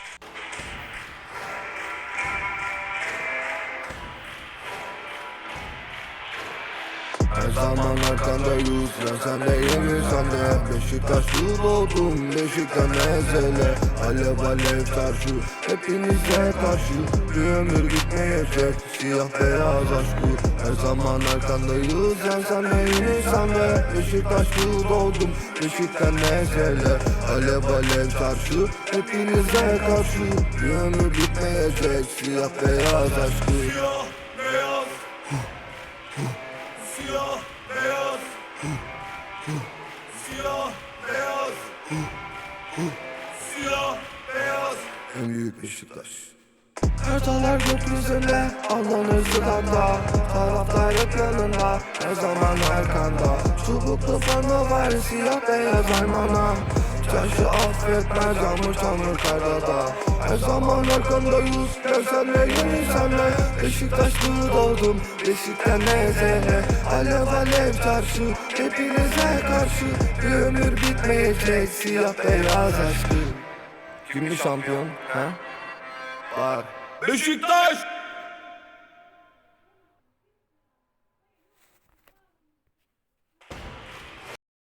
you Her zaman arkandayız ya sen de yenilsen de. Beşiktaşlı doğdum Beşikten ezele Alev alev karşı Hepinize karşı. Bir ömür gitmeyecek Siyah beyaz aşkı Her zaman arkandayız ya sen de yenilsen de. Beşiktaşlı doğdum Beşikten ezele Alev alev karşı Hepinize karşı. Bir ömür gitmeyecek Siyah beyaz aşkı Siyah Siyah beyaz. Siyah beyaz. Siyah beyaz. En büyük Beşiktaş. Haritalar gökyüzünde Allah'ın ızdıranda Taraftar hep yanında Her zaman arkanda Çubuklu forma var Siyah beyaz armana Taşı affetmez Yağmur çamur karda da Her zaman arkandayız. Gel sen de yeni sen de Beşiktaşlı doğdum. Beşikten ezele Alev alev çarşı. Hepinize karşı. Bir ömür bitmeyecek. Siyah beyaz aşkı. Kimli şampiyon? Ha? Var. Beşiktaş